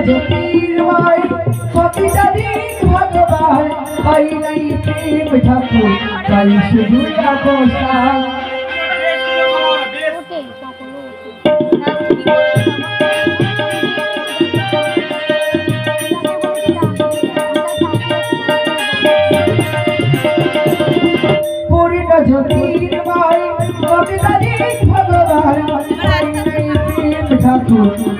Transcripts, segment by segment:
পূর্ণ জ্যোতির্ময় প্রতিটা দিন ভগবান পাই নাই প্রেম ঠাকুর, তাই শুধু আকর্ষা ওঠে সকলে ওঠে পূর্ণ জ্যোতির্ময় প্রতিটা দিন ভগবান পাই নাই প্রেম ঠাকুর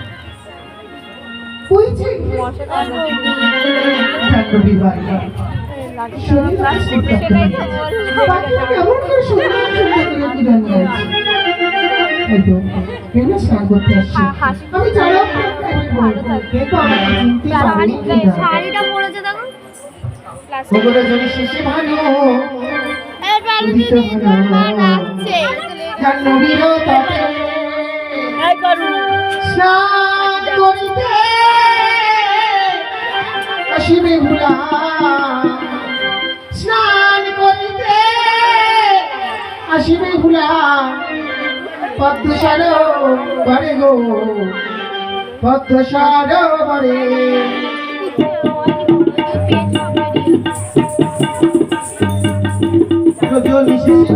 শাড়িটা পরেছে দেখো ওগুলো যদি শেষে ভালো। উদিত হলো। জাহ্নবীর তটে স্নান করিতে আসিবে হুলা। স্নান করিতে আসিবে হুলা। পদ্মসার বারে গো পদ্মসার বারে রজনী শেষে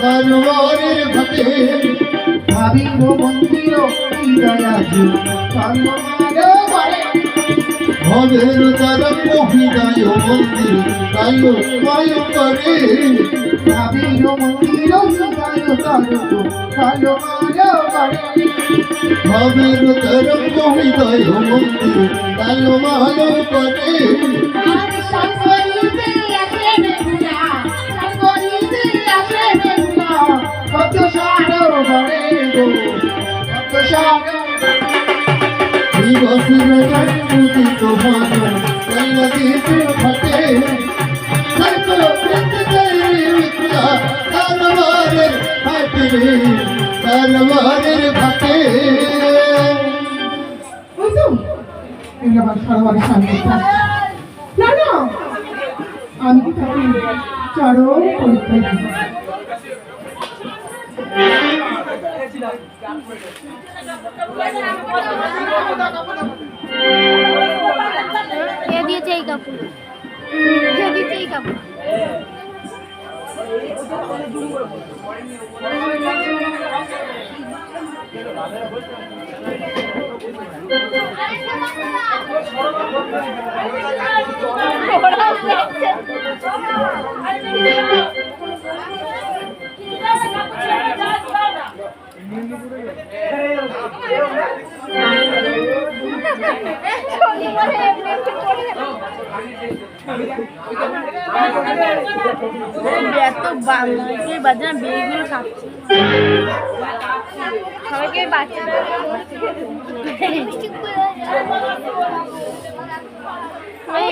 সরবারের ঘাটে ভাবির মন্দির হৃদয়াজু ভবের তরম হৃদয় মন্দির কায় কায় করে। ভাবির মন্দির হৃদয় তরঙ্গ কর্মমার বারে ভবের তরম হৃদয় মন্দির কায় মায় করে। কত সারো বারে গো কত সারো দিবসের জন্মদিত ভাগ জন্মদিত ঘটে সর্ব প্রত্যেকের পরীক্ষা কে দিয়েছে এই কাপড় কে দিয়েছে এই কাপড় শনিবারে এত বাংলা বাজে না বেগুলো খাচ্ছে সবাইকে বাচ্চারা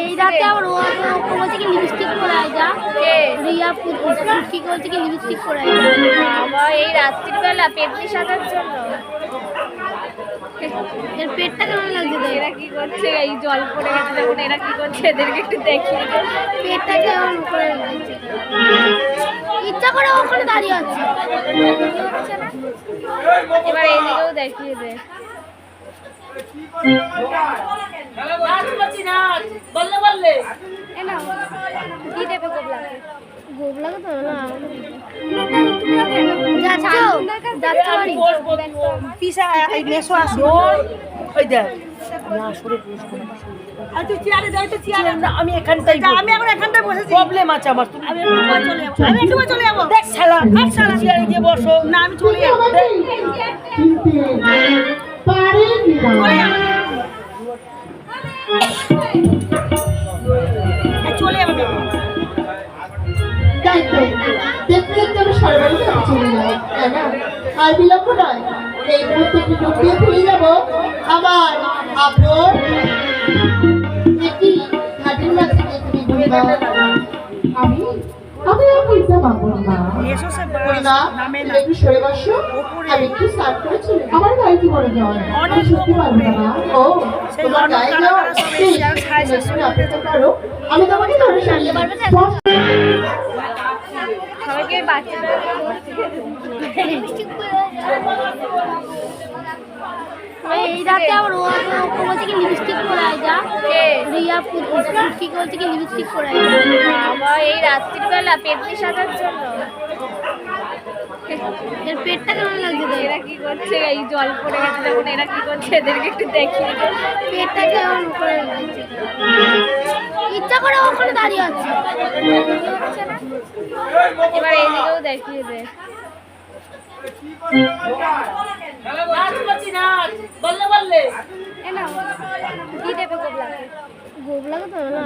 এই রাতে আবার ও বলছে কি লিপস্টিক পরাই যা। রিয়া ফুটকি বলছে কি লিপস্টিক পরাই যা। বাবা এই রাত্রিবেলা পেটনি সাজার জন্য। এর পেটটা কেমন লাগছে এরা কি করছে? এই জল পড়ে গেছে এরা কি করছে এদেরকে একটু দেখিয়ে দে। পেটটা কেমন করে ইচ্ছা করে ওখানে দাঁড়িয়ে আছে। এবার এইদিকেও দেখিয়ে দে। পিসা নেশো আসো ওই দেখ আমি এখানটাই আমি এখন এখানটাই বসেছি। প্রবলেম আছে আমার। আমি আমি একটু চলে যাব দেখ শালা শালা গিয়ে বসো। না আমি চলে যাব। পারেনি না দেখতে আমি সরবারি চলে যাই না আর বিলম্ব নয় এই মুহূর্তে ডুব দিয়ে চলে যাব আমার আপন একটি ঘাটের মাঝে আমি আমি আর বলতে পারব না। না একটু সরে বসো। আমি একটু সার্ভ করে চলে। আমার কি করে যাওয়া অনেক সত্যি পারব না। ও তোমার গায়ে যাওয়া আর অপেক্ষা করো আমি তোমাকে ধরে সারিয়ে সবাইকে পরে এই রাতে আবার ও ও বলছে কি লিপস্টিক পরাই যা। রিয়া ফুটকি বলছে কি লিপস্টিক পরাই বাবা এই রাত্রিবেলা পেটনি সাজার জন্য। এর পেটটা কেমন লাগছে এরা কি করছে? এই জল পড়ে গেছে এরা কি করছে? এদেরকে একটু দেখিয়ে দে। পেটটা কেমন করে লাগছে? ইচ্ছা করে ওখানে দাঁড়িয়ে আছে। এবার এইদিকেও দেখিয়ে দে বললে বললে এ নাও কি দেবে গোবলাকে গোবলাকে তো না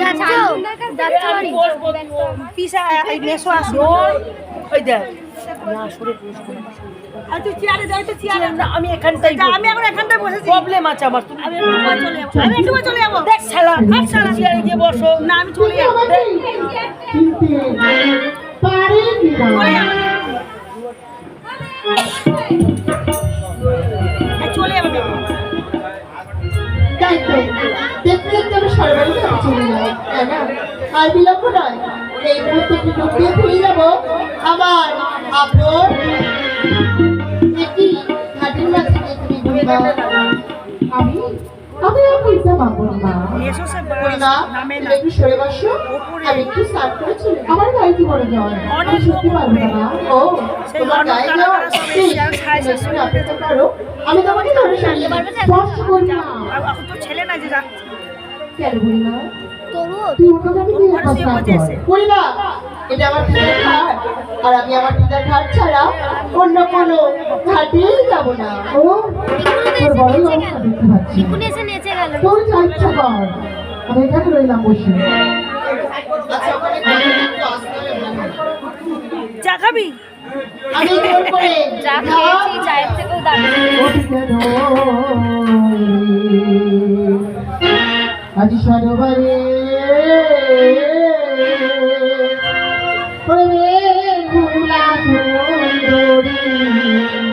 যাচ্ছ যাচ্ছ পিসা নেশো আসো ওই দেখ না সরে আর তুই চেয়ারে যাই তো চেয়ারে আমি এখানটাই আমি এখন এখানটাই বসেছি প্রবলেম আছে আমার আমি একটু চলে যাব। আমি একটু চলে যাব দেখ শালা। দেখ শালা। চেয়ারে গিয়ে বসো না আমি চলে যাব যাব দেখো। তাই দেখতে দেখতে আমি সরবারি আমি চলে যাই তাই না আর বিলম্ব নয় এই মুহূর্তে একটু দিয়ে চলে যাব আমার আপন একটি ঘাটের মাঝে আমি আমি আর বলতে পারব না এসো সে পরিমা নামে তুমি না। একটু সরে বসো আমি একটু সার্ভ করে চলে যাব। আমার গায়ে কি করে যাওয়া অনেক সত্যি পারব না ও তোমার গায়ে যাওয়া আমি তোমাকে ধরে করি তো ছেলে যে যাচ্ছে কেন বলি তুই। বলি। এটা আমার পিতার ঘাট আর আমি আমার পিতার ঘাট ছাড়া অন্য কোনো ঘাটেই যাব না। ও দেখতে এসে নেচে গেল। তোর যা ইচ্ছা কর আমি এখানে রইলাম বসে। আচ্ছা ওখানে একটু আসতে হবে চা খাবি? আমি জোর করে যা খেয়েছি চায়ের থেকেও দাঁড়িয়ে আজ সরোবরে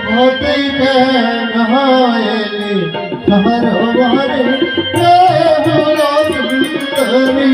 হতে সরোবরে হলো সুন্দরী